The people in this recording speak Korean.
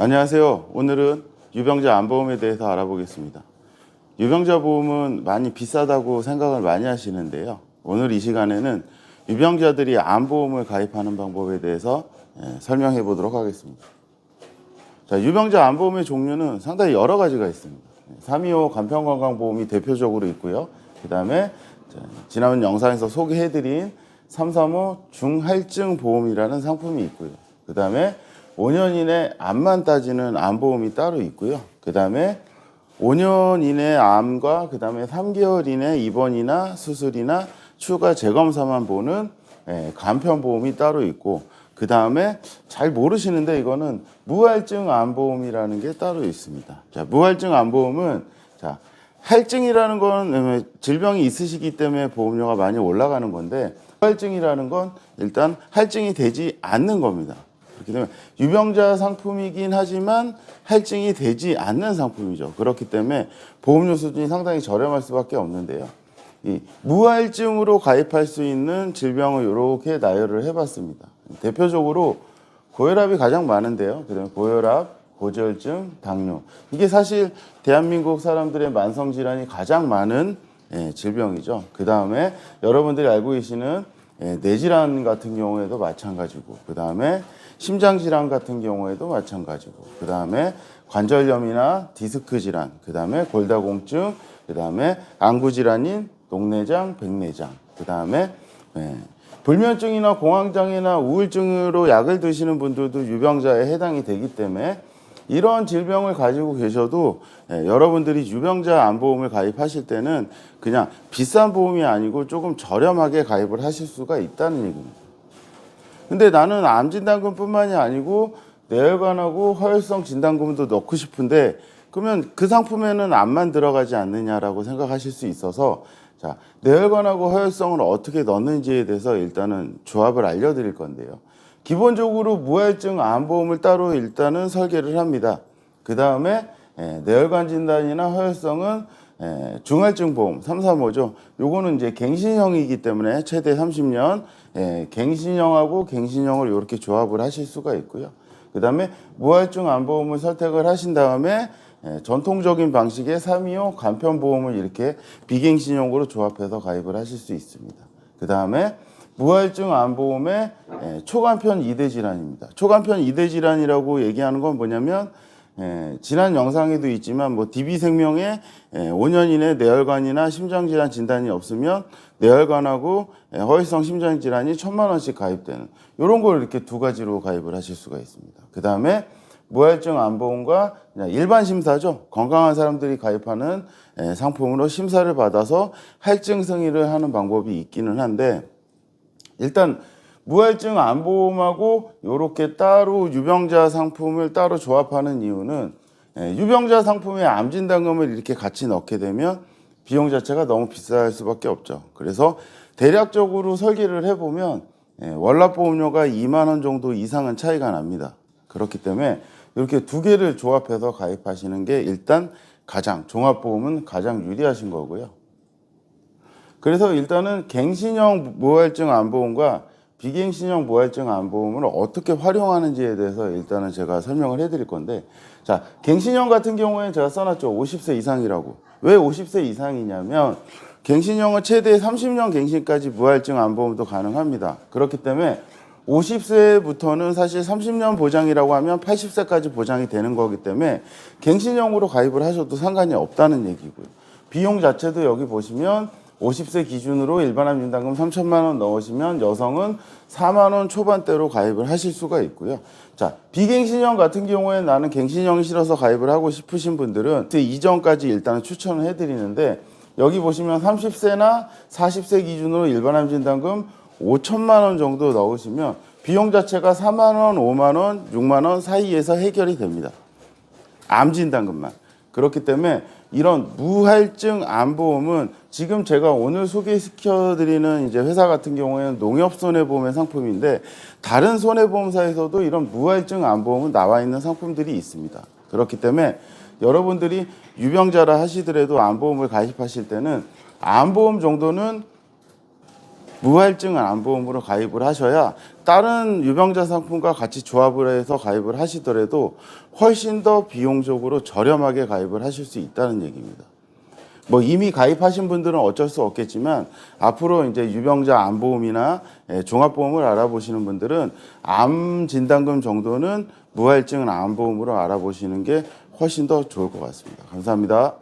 안녕하세요. 오늘은 유병자 안보험에 대해서 알아보겠습니다. 유병자 보험은 많이 비싸다고 생각을 많이 하시는데요. 오늘 이 시간에는 유병자들이 안보험을 가입하는 방법에 대해서 예, 설명해 보도록 하겠습니다. 자, 유병자 안보험의 종류는 상당히 여러 가지가 있습니다. 325 간편건강보험이 대표적으로 있고요. 그 다음에 지난 영상에서 소개해드린 335 중할증 보험이라는 상품이 있고요. 그 다음에 5년 이내 암만 따지는 암보험이 따로 있고요. 그 다음에 5년 이내 암과 그 다음에 3개월 이내 입원이나 수술이나 추가 재검사만 보는 예, 간편보험이 따로 있고 그 다음에 잘 모르시는데 이거는 무할증 암보험이라는 게 따로 있습니다. 자, 무할증 암보험은 자 할증이라는 건 질병이 있으시기 때문에 보험료가 많이 올라가는 건데 무할증이라는 건 일단 할증이 되지 않는 겁니다. 그렇기 때문에 유병자 상품이긴 하지만 할증이 되지 않는 상품이죠. 그렇기 때문에 보험료 수준이 상당히 저렴할 수밖에 없는데요. 이 무할증으로 가입할 수 있는 질병을 이렇게 나열을 해봤습니다. 대표적으로 고혈압이 가장 많은데요. 그다음에 고혈압, 고지혈증, 당뇨. 이게 사실 대한민국 사람들의 만성 질환이 가장 많은 예, 질병이죠. 그 다음에 여러분들이 알고 계시는 예, 뇌질환 같은 경우에도 마찬가지고, 그 다음에 심장 질환 같은 경우에도 마찬가지고, 그 다음에 관절염이나 디스크 질환, 그 다음에 골다공증, 그 다음에 안구 질환인 녹내장, 백내장, 그 다음에 예, 불면증이나 공황장애나 우울증으로 약을 드시는 분들도 유병자에 해당이 되기 때문에 이런 질병을 가지고 계셔도 예, 여러분들이 유병자 안보험을 가입하실 때는 그냥 비싼 보험이 아니고 조금 저렴하게 가입을 하실 수가 있다는 얘기입니다. 근데 나는 암 진단금뿐만이 아니고 뇌혈관하고 허혈성 진단금도 넣고 싶은데 그러면 그 상품에는 암만 들어가지 않느냐라고 생각하실 수 있어서 자 뇌혈관하고 허혈성을 어떻게 넣는지에 대해서 일단은 조합을 알려드릴 건데요. 기본적으로 무할증 암보험을 따로 일단은 설계를 합니다. 그 다음에 뇌혈관 진단이나 허혈성은 예, 중할증 보험 335죠. 요거는 이제 갱신형이기 때문에 최대 30년 예, 갱신형하고 갱신형을 이렇게 조합을 하실 수가 있고요. 그 다음에 무할증 암보험을 선택을 하신 다음에 예, 전통적인 방식의 325 간편보험을 이렇게 비갱신형으로 조합해서 가입을 하실 수 있습니다. 그 다음에 무할증 암보험의 예, 초간편 이대 질환입니다. 초간편 이대 질환이라고 얘기하는 건 뭐냐면 예, 지난 영상에도 있지만 뭐 DB생명에 예, 5년 이내 뇌혈관이나 심장질환 진단이 없으면 뇌혈관하고 예, 허혈성 심장질환이 천만 원씩 가입되는 이런 걸 이렇게 두 가지로 가입을 하실 수가 있습니다. 그 다음에 무할증 안보험과 일반 심사죠. 건강한 사람들이 가입하는 예, 상품으로 심사를 받아서 할증 승인을 하는 방법이 있기는 한데 일단 무할증 안보험하고 이렇게 따로 유병자 상품을 따로 조합하는 이유는 예, 유병자 상품에 암 진단금을 이렇게 같이 넣게 되면 비용 자체가 너무 비쌀 수밖에 없죠. 그래서 대략적으로 설계를 해보면 예, 월납보험료가 2만 원 정도 이상은 차이가 납니다. 그렇기 때문에 이렇게 두 개를 조합해서 가입하시는 게 일단 가장 종합보험은 가장 유리하신 거고요. 그래서 일단은 갱신형 무할증 안보험과 비갱신형 무할증 안보험을 어떻게 활용하는지에 대해서 일단은 제가 설명을 해드릴 건데 자 갱신형 같은 경우에 제가 써놨죠. 50세 이상이라고. 왜 50세 이상이냐면 갱신형은 최대 30년 갱신까지 무할증 안보험도 가능합니다. 그렇기 때문에 50세부터는 사실 30년 보장이라고 하면 80세까지 보장이 되는 거기 때문에 갱신형으로 가입을 하셔도 상관이 없다는 얘기고요. 비용 자체도 여기 보시면 50세 기준으로 일반암 진단금 3천만 원 넣으시면 여성은 4만 원 초반대로 가입을 하실 수가 있고요. 자, 비갱신형 같은 경우에 나는 갱신형이 싫어서 가입을 하고 싶으신 분들은 그 이전까지 일단은 추천을 해드리는데 여기 보시면 30세나 40세 기준으로 일반암 진단금 5천만 원 정도 넣으시면 비용 자체가 4만 원, 5만 원, 6만 원 사이에서 해결이 됩니다. 암 진단금만. 그렇기 때문에 이런 무할증 암보험은 지금 제가 오늘 소개시켜드리는 이제 회사 같은 경우에는 농협손해보험의 상품인데 다른 손해보험사에서도 이런 무할증 암보험은 나와 있는 상품들이 있습니다. 그렇기 때문에 여러분들이 유병자라 하시더라도 암보험을 가입하실 때는 암보험 정도는 무할증 암보험으로 가입을 하셔야 다른 유병자 상품과 같이 조합을 해서 가입을 하시더라도 훨씬 더 비용적으로 저렴하게 가입을 하실 수 있다는 얘기입니다. 뭐 이미 가입하신 분들은 어쩔 수 없겠지만 앞으로 이제 유병자 암보험이나 예, 종합보험을 알아보시는 분들은 암 진단금 정도는 무할증 암보험으로 알아보시는 게 훨씬 더 좋을 것 같습니다. 감사합니다.